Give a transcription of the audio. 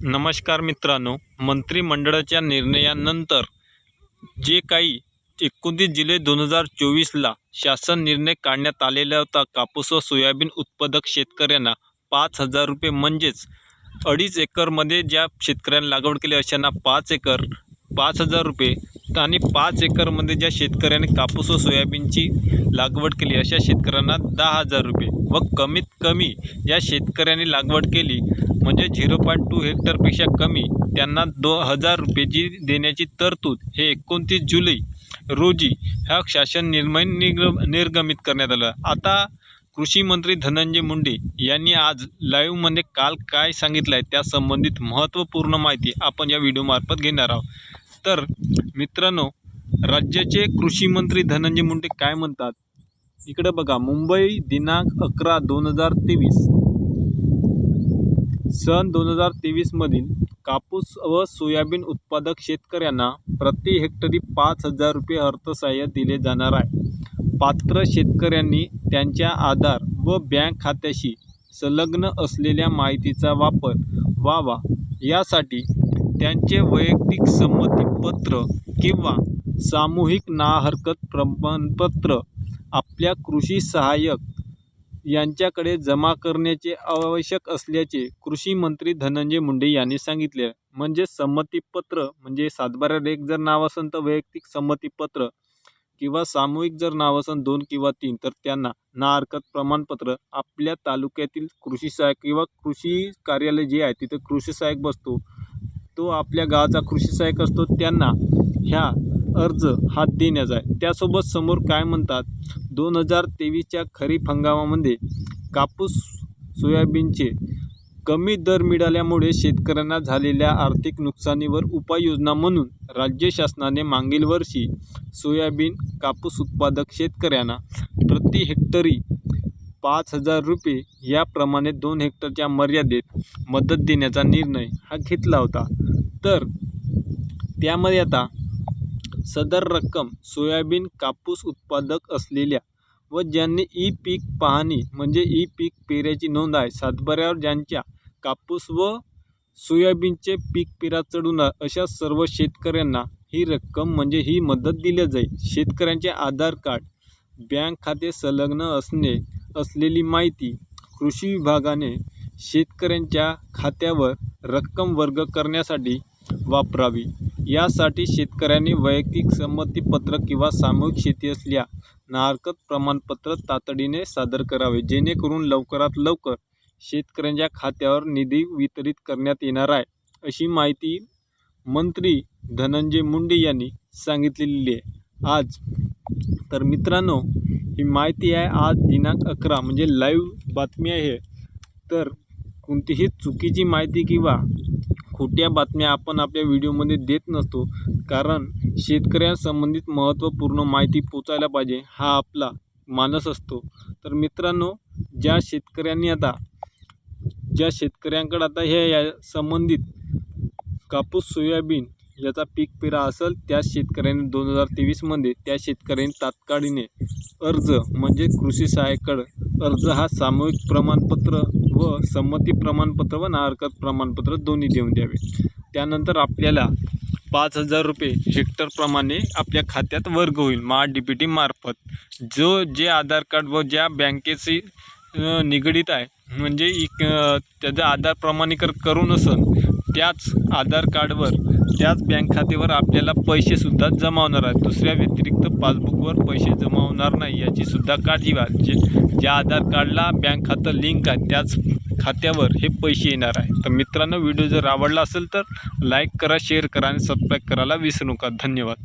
नमस्कार मित्रांनो मंत्रिमंडळाच्या निर्णयानंतर जे काही एकोणतीस जुलै दोन हजार चोवीसला शासन निर्णय काढण्यात आलेला होता कापूस व सोयाबीन उत्पादक शेतकऱ्यांना पाच हजार रुपये म्हणजेच अडीच एकरमध्ये ज्या शेतकऱ्यांना लागवड केली अशांना पाच एकर पाच हजार रुपये आणि पाच एकरमध्ये ज्या शेतकऱ्याने कापूस व सोयाबीनची लागवड केली अशा शेतकऱ्यांना दहा हजार रुपये व कमीत कमी ज्या शेतकऱ्यांनी लागवड केली म्हणजे झिरो पॉईंट टू हेक्टरपेक्षा कमी त्यांना दो हजार रुपयेची देण्याची तरतूद हे एकोणतीस जुलै रोजी ह्या शासन निर्मय निग निर्गमित करण्यात आलं. आता कृषी मंत्री धनंजय मुंडे यांनी आज लाईव्हमध्ये काल काय सांगितलं आहे त्या संबंधित महत्त्वपूर्ण माहिती आपण या व्हिडिओमार्फत घेणार आहोत. तर मित्रांनो राज्याचे कृषी मंत्री धनंजय मुंडे काय म्हणतात? इकडे बघा मुंबई दिनांक अकरा दोन हजार तेवीस सन दोन हजार तेवीसमधील कापूस व सोयाबीन उत्पादक शेतकऱ्यांना प्रति हेक्टरी पाच हजार रुपये अर्थसहाय्य दिले जाणार आहे. पात्र शेतकऱ्यांनी त्यांच्या आधार व बँक खात्याशी संलग्न असलेल्या माहितीचा वापर व्हावा. यासाठी त्यांचे वैयक्तिक संमतीपत्र किंवा सामूहिक ना हरकत प्रमाणपत्र आपल्या कृषी सहाय्यक यांच्याकडे जमा करण्याचे आवश्यक असल्याचे कृषी मंत्री धनंजय मुंडे यांनी सांगितले. म्हणजे संमतीपत्र म्हणजे सातबाऱ्यात एक जर नाव असेल तर वैयक्तिक संमतीपत्र किंवा सामूहिक जर नाव असेल दोन किंवा तीन तर त्यांना ना हरकत प्रमाणपत्र. आपल्या तालुक्यातील कृषी सहाय्यक किंवा कृषी कार्यालय जे आहे तिथे कृषी सहाय्यक बसतो. तो आपल्या गावाचा कृषी सहाय्यक असतो. त्यांना ह्या अर्ज हा देण्याचा आहे. त्यासोबत समोर काय म्हणतात? दोन हजार तेवीसच्या खरीप हंगामामध्ये कापूस सोयाबीनचे कमी दर मिळाल्यामुळे शेतकऱ्यांना झालेल्या आर्थिक नुकसानीवर उपाययोजना म्हणून राज्य शासनाने मागील वर्षी सोयाबीन कापूस उत्पादक शेतकऱ्यांना प्रति हेक्टरी पाच हजार रुपये याप्रमाणे दोन हेक्टरच्या मर्यादेत मदत देण्याचा निर्णय हा घेतला होता. तर त्यामध्ये आता सदर रक्कम सोयाबीन कापूस उत्पादक असलेल्या व ज्यांनी ई पीक पाहणी म्हणजे ई पीक पेऱ्याची नोंद आहे सातबाऱ्यावर ज्यांच्या कापूस व सोयाबीनचे पीक पेरा चढून अशा सर्व शेतकऱ्यांना ही रक्कम म्हणजे ही मदत दिली जाईल. शेतकऱ्यांचे आधार कार्ड बँक खाते संलग्न असणे असलेली माहिती कृषी विभागाने शेतकऱ्यांच्या खात्यावर रक्कम वर्ग करण्यासाठी वापरावी. यासाठी शेतकऱ्यांनी वैयक्तिक संमतीपत्र किंवा सामूहिक शेती असल्या नाहरकत प्रमाणपत्र तातडीने सादर करावे जेणेकरून लवकरात लवकर शेतकऱ्यांच्या खात्यावर निधी वितरित करण्यात येणार आहे अशी माहिती मंत्री धनंजय मुंडे यांनी सांगितलेली आहे. आज तर मित्रांनो ही माहिती आहे आज दिनांक अकरा म्हणजे लाईव्ह बातमी आहे. तर कोणतीही चुकीची माहिती किंवा खोट्या बातम्या आपण आपल्या व्हिडिओमध्ये देत नसतो. कारण शेतकऱ्यांसंबंधित महत्त्वपूर्ण माहिती पोचायला पाहिजे हा आपला मानस असतो. तर मित्रांनो ज्या शेतकऱ्यांनी आता ज्या शेतकऱ्यांकडे आता हे या संबंधित कापूस सोयाबीन याचा पीक पेरा असेल त्या शेतकऱ्यांनी दोन हजार तेवीसमध्ये त्या शेतकऱ्यांनी तात्काळीने अर्ज म्हणजे कृषी सहाय्यकडं अर्ज हा सामूहिक प्रमाणपत्र व संमती प्रमाणपत्र व नाहरकत प्रमाणपत्र दोन्ही देऊन द्यावे. त्यानंतर आपल्याला पाच हजार रुपये हेक्टरप्रमाणे आपल्या खात्यात वर्ग होईल. महा डी पी टी मार्फत. जो जे आधार कार्ड व ज्या बँकेशी निगडीत आहे म्हणजे इक त्याचं आधार प्रमाणीकरण करून असन त्याच आधार कार्डवर त्याच बँक खात्यावर आपल्याला पैसेसुद्धा जमा होणार आहेत. दुसऱ्या व्यतिरिक्त पासबुकवर पैसे जमा होणार नाही याचीसुद्धा काळजी घ्या. जे ज्या आधार कार्डला बँक खातं लिंक आहे त्याच खात्यावर हे पैसे येणार आहे. तर मित्रांनो व्हिडिओ जर आवडला असेल तर लाईक करा शेअर करा आणि सबस्क्राईब करायला विसरू नका. धन्यवाद.